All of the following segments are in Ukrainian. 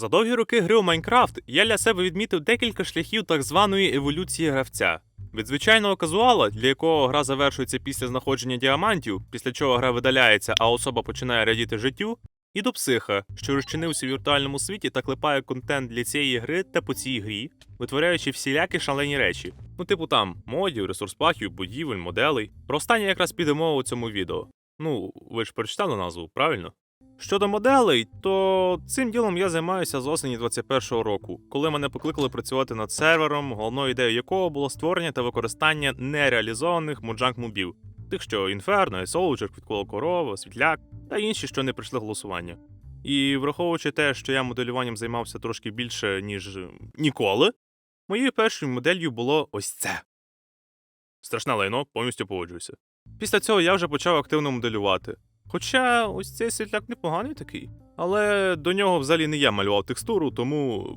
За довгі роки гри у Майнкрафт я для себе відмітив декілька шляхів так званої еволюції гравця. Від звичайного казуала, для якого гра завершується після знаходження діамантів, після чого гра видаляється, а особа починає радіти життю, і до психа, що розчинився в віртуальному світі та клепає контент для цієї гри та по цій грі, витворяючи всілякі шалені речі. Ну, типу там модів, ресурс-паків, будівель, моделей. Про останнє якраз піде мова у цьому відео. Ну, ви ж прочитали назву, правильно? Щодо моделей, то цим ділом я займаюся з осені 21-го року, коли мене покликали працювати над сервером, головною ідеєю якого було створення та використання нереалізованих моджанк мобів, тих, що Інферно, Солджер, Квіткола Корова, Світляк та інші, що не прийшли голосування. І враховуючи те, що я моделюванням займався трошки більше, ніж е, ніколи, моєю першою моделлю було ось це. Страшне лайно, повністю погоджуюся. Після цього я вже почав активно моделювати. Хоча ось цей світляк непоганий такий. Але до нього взагалі не я малював текстуру, тому.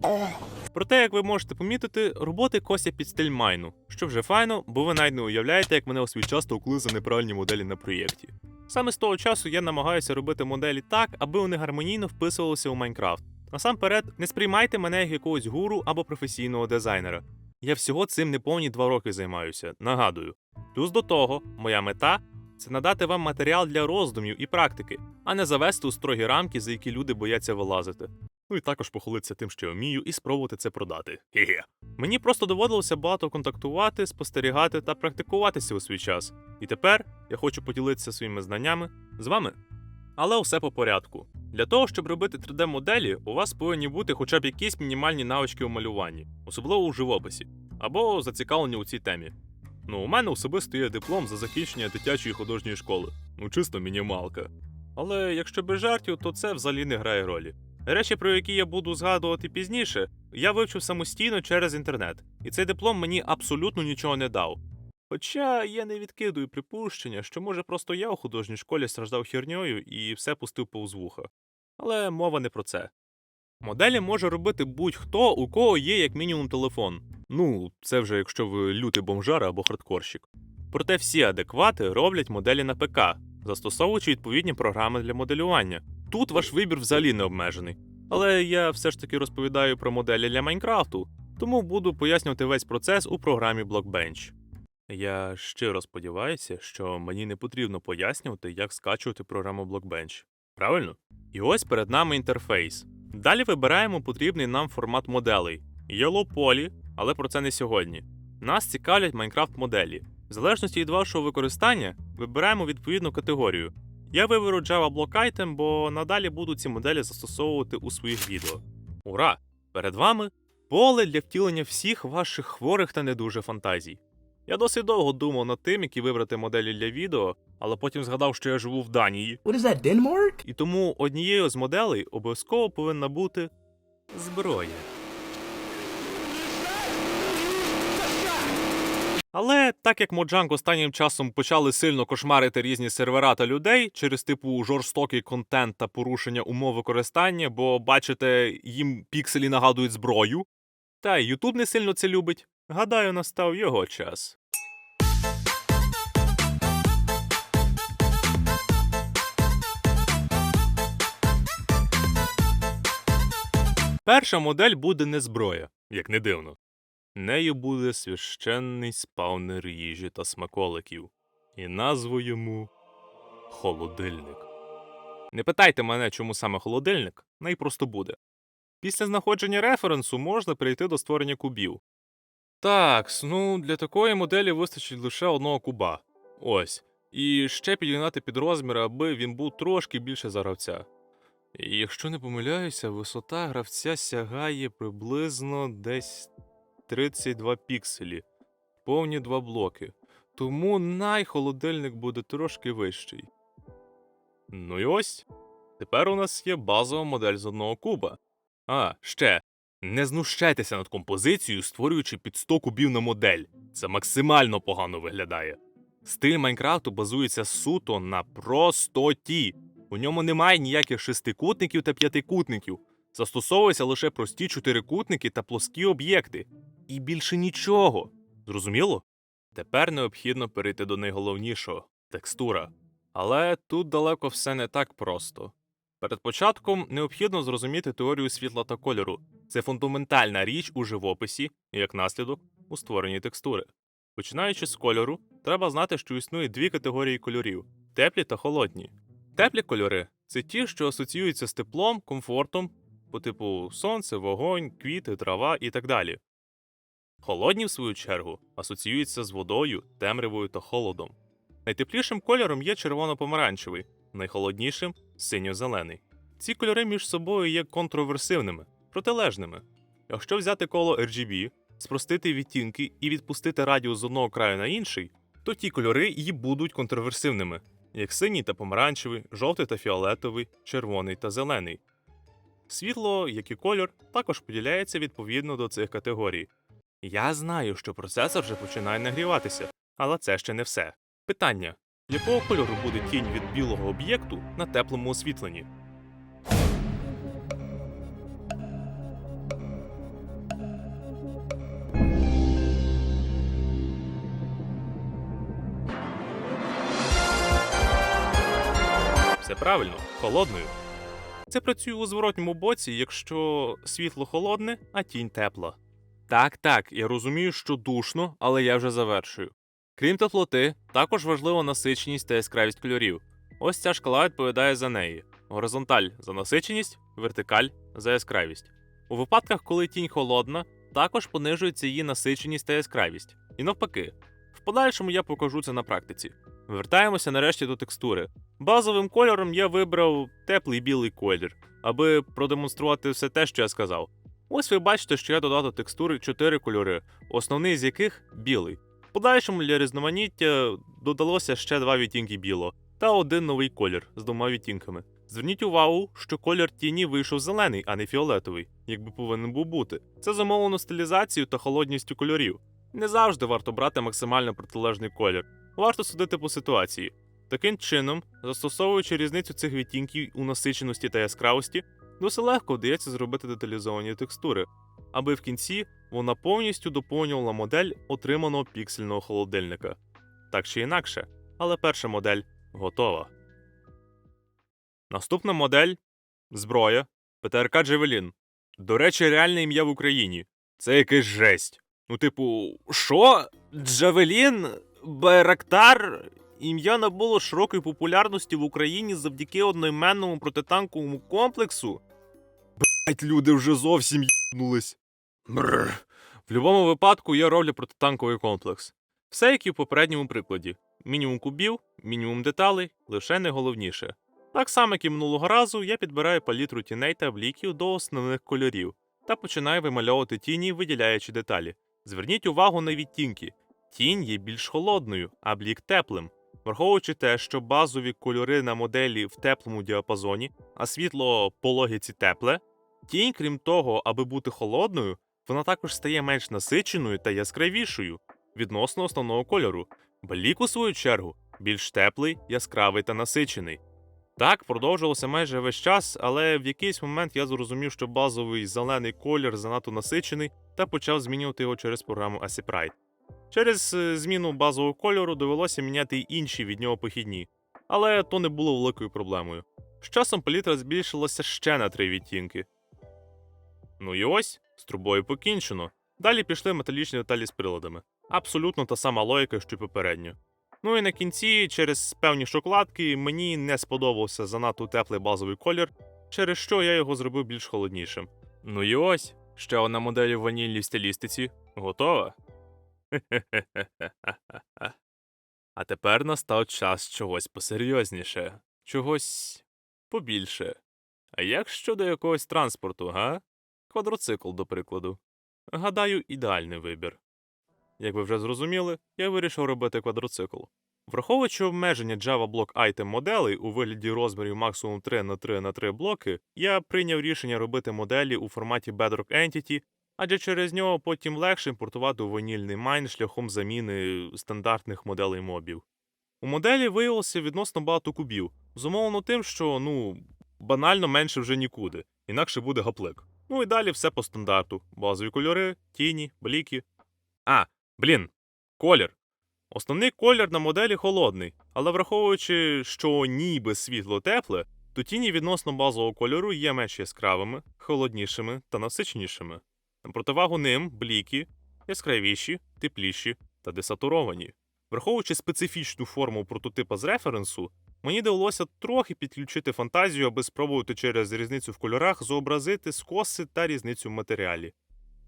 Проте, як ви можете помітити, роботи косять під стиль майну, що вже файно, бо ви навіть не уявляєте, як мене у свій час товкли за неправильні моделі на проєкті. Саме з того часу я намагаюся робити моделі так, аби вони гармонійно вписувалися у Майнкрафт. Насамперед, не сприймайте мене як якогось гуру або професійного дизайнера. Я всього цим неповні два роки займаюся, нагадую. Плюс до того, моя мета це надати вам матеріал для роздумів і практики, а не завести у строгі рамки, за які люди бояться вилазити. Ну і також похвалитися тим, що я вмію, і спробувати це продати. Хе-хе. Мені просто доводилося багато контактувати, спостерігати та практикуватися у свій час. І тепер я хочу поділитися своїми знаннями з вами. Але все по порядку. Для того, щоб робити 3D-моделі, у вас повинні бути хоча б якісь мінімальні навички у малюванні, особливо у живописі, або зацікавлені у цій темі. Ну, у мене особисто є диплом за закінчення дитячої художньої школи. Ну, чисто мінімалка. Але якщо без жартів, то це взагалі не грає ролі. Речі, про які я буду згадувати пізніше, я вивчив самостійно через інтернет, і цей диплом мені абсолютно нічого не дав. Хоча я не відкидую припущення, що може просто я у художній школі страждав херньою і все пустив повз вуха. Але мова не про це. Моделі може робити будь-хто, у кого є як мінімум телефон. Ну, це вже якщо ви лютий бомжар або хардкорщик. Проте всі адеквати роблять моделі на ПК, застосовуючи відповідні програми для моделювання. Тут ваш вибір взагалі не обмежений. Але я все ж таки розповідаю про моделі для Майнкрафту, тому буду пояснювати весь процес у програмі Blockbench. Я щиро сподіваюся, що мені не потрібно пояснювати, як скачувати програму Blockbench. Правильно? І ось перед нами інтерфейс. Далі вибираємо потрібний нам формат моделей. Yellow Poly, але про це не сьогодні. Нас цікавлять Minecraft моделі. В залежності від вашого використання вибираємо відповідну категорію. Я виберу Java Block Item, бо надалі буду ці моделі застосовувати у своїх відео. Ура! Перед вами поле для втілення всіх ваших хворих та не дуже фантазій. Я досить довго думав над тим, які вибрати моделі для відео, але потім згадав, що я живу в Данії. What is that, Denmark? І тому однією з моделей обов'язково повинна бути зброя. Але так як Моджанг останнім часом почали сильно кошмарити різні сервера та людей через типу жорстокий контент та порушення умов використання, бо бачите, їм пікселі нагадують зброю. Та й Ютуб не сильно це любить. Гадаю, настав його час. Перша модель буде не зброя, як не дивно. Нею буде священний спаунер їжі та смаколиків, і назву йому холодильник. Не питайте мене, чому саме холодильник, найпросто буде. Після знаходження референсу можна перейти до створення кубів. Так, ну для такої моделі вистачить лише одного куба. Ось. І ще підігнати під розмір, аби він був трошки більше за гравця. І якщо не помиляюся, висота гравця сягає приблизно десь 32 пікселі, повні два блоки. Тому найхолодильник буде трошки вищий. Ну і ось. Тепер у нас є базова модель з одного куба. А, ще. Не знущайтеся над композицією, створюючи під 100 кубів на модель. Це максимально погано виглядає. Стиль Майнкрафту базується суто на простоті. У ньому немає ніяких шестикутників та п'ятикутників. Застосовуються лише прості чотирикутники та плоскі об'єкти. І більше нічого. Зрозуміло? Тепер необхідно перейти до найголовнішого текстура. Але тут далеко все не так просто. Перед початком необхідно зрозуміти теорію світла та кольору. Це фундаментальна річ у живописі і, як наслідок, у створенні текстури. Починаючи з кольору, треба знати, що існує дві категорії кольорів теплі та холодні. Теплі кольори це ті, що асоціюються з теплом, комфортом, по типу сонце, вогонь, квіти, трава і так далі. Холодні, в свою чергу, асоціюються з водою, темрявою та холодом. Найтеплішим кольором є червоно-помаранчевий, найхолоднішим синьо-зелений. Ці кольори між собою є контроверсивними, протилежними. Якщо взяти коло RGB, спростити відтінки і відпустити радіус з одного краю на інший, то ті кольори і будуть контроверсивними, як синій та помаранчевий, жовтий та фіолетовий, червоний та зелений. Світло, як і кольор, також поділяється відповідно до цих категорій. Я знаю, що процесор вже починає нагріватися, але це ще не все. Питання: якого кольору буде тінь від білого об'єкту на теплому освітленні? Все правильно, холодною. Це працює у зворотньому боці, якщо світло холодне, а тінь тепла. Так, так, я розумію, що душно, але я вже завершую. Крім теплоти, також важлива насиченість та яскравість кольорів. Ось ця шкала відповідає за неї: горизонталь за насиченість, вертикаль за яскравість. У випадках, коли тінь холодна, також понижується її насиченість та яскравість. І навпаки. В подальшому я покажу це на практиці. Вертаємося нарешті до текстури. Базовим кольором я вибрав теплий білий колір, аби продемонструвати все те, що я сказав. Ось ви бачите, що я додав до текстури 4 кольори, основний з яких білий. Подальшому для різноманіття додалося ще два відтінки білого та один новий колір з двома відтінками. Зверніть увагу, що колір тіні вийшов зелений, а не фіолетовий, якби повинен був бути. Це замовлено стилізацією та холодністю кольорів. Не завжди варто брати максимально протилежний колір. Варто судити по ситуації. Таким чином, застосовуючи різницю цих відтінків у насиченості та яскравості, досить легко вдається зробити деталізовані текстури, аби в кінці вона повністю доповнювала модель отриманого піксельного холодильника. Так чи інакше, але перша модель готова. Наступна модель зброя ПТРК Джевелін. До речі, реальне ім'я в Україні. Це якась жесть. Ну, типу, що? Джавелін? Байрактар? Ім'я набуло широкої популярності в Україні завдяки одноіменному протитанковому комплексу. Блять, люди вже зовсім їбнулись. Бррр. В будь-якому випадку я роблю протитанковий комплекс. Все як і в попередньому прикладі: мінімум кубів, мінімум деталей, лише найголовніше. Так само, як і минулого разу, я підбираю палітру тіней та бліків до основних кольорів та починаю вимальовувати тіні, виділяючи деталі. Зверніть увагу на відтінки. Тінь є більш холодною, а блік теплим. Враховуючи те, що базові кольори на моделі в теплому діапазоні, а світло по логіці тепле, тінь, крім того, аби бути холодною, вона також стає менш насиченою та яскравішою відносно основного кольору. Блік, у свою чергу, більш теплий, яскравий та насичений. Так продовжувалося майже весь час, але в якийсь момент я зрозумів, що базовий зелений колір занадто насичений та почав змінювати його через програму ACPrite. Через е, зміну базового кольору довелося міняти й інші від нього похідні, але то не було великою проблемою. З часом палітра збільшилася ще на три відтінки. Ну і ось, з трубою покінчено. Далі пішли металічні деталі з приладами. Абсолютно та сама логіка, що й попередньо. Ну і на кінці, через певні шоколадки, мені не сподобався занадто теплий базовий колір, через що я його зробив більш холоднішим. Ну і ось, ще одна модель у ванільній стилістиці готова. А тепер настав час чогось посерйозніше, чогось побільше. А як щодо якогось транспорту, га? Квадроцикл, до прикладу. Гадаю, ідеальний вибір. Як ви вже зрозуміли, я вирішив робити квадроцикл. Враховуючи обмеження Java Block Item моделей у вигляді розмірів максимум 3 на 3 на 3 блоки, я прийняв рішення робити моделі у форматі Bedrock Entity, адже через нього потім легше імпортувати ванільний майн шляхом заміни стандартних моделей мобів. У моделі виявилося відносно багато кубів, зумовлено тим, що ну банально менше вже нікуди, інакше буде гаплик. Ну і далі все по стандарту: базові кольори, тіні, бліки. А, блін, колір. Основний колір на моделі холодний, але враховуючи, що ніби світло тепле, то тіні відносно базового кольору є менш яскравими, холоднішими та насиченішими. Противагу ним бліки яскравіші, тепліші та десатуровані. Враховуючи специфічну форму прототипа з референсу, мені довелося трохи підключити фантазію, аби спробувати через різницю в кольорах зобразити скоси та різницю в матеріалі.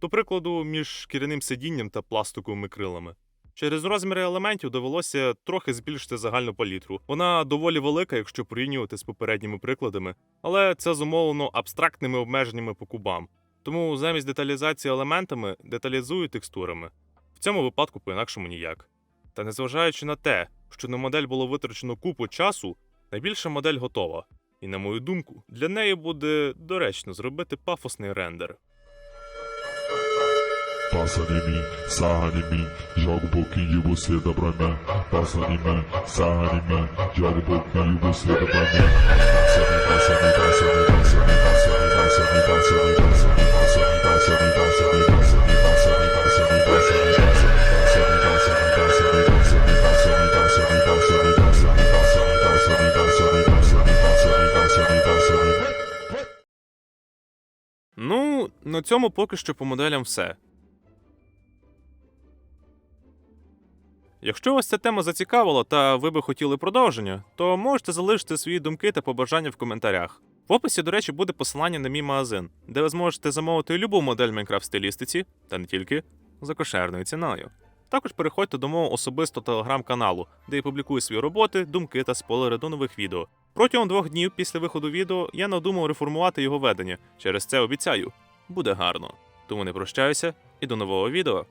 До прикладу, між шкіряним сидінням та пластиковими крилами. Через розміри елементів довелося трохи збільшити загальну палітру. Вона доволі велика, якщо порівнювати з попередніми прикладами, але це зумовлено абстрактними обмеженнями по кубам. Тому замість деталізації елементами деталізую текстурами. В цьому випадку по-інакшому ніяк. Та незважаючи на те, що на модель було витрачено купу часу, найбільша модель готова. І, на мою думку, для неї буде доречно зробити пафосний рендер. Passa em mim, sarra em mim, joga um pouquinho você dá pra mim. Passa em mim, sarra em mim, joga um pouquinho você dá pra mim. Passa passa passa passa passa passa passa passa passa passa Ну, на цьому поки що по моделям все. Якщо вас ця тема зацікавила та ви би хотіли продовження, то можете залишити свої думки та побажання в коментарях. В описі, до речі, буде посилання на мій магазин, де ви зможете замовити любу модель Майнкрафт стилістиці, та не тільки, за кошерною ціною. Також переходьте до мого особистого телеграм-каналу, де я публікую свої роботи, думки та спойлери до нових відео. Протягом двох днів після виходу відео я надумав реформувати його ведення. Через це обіцяю, буде гарно. Тому не прощаюся і до нового відео.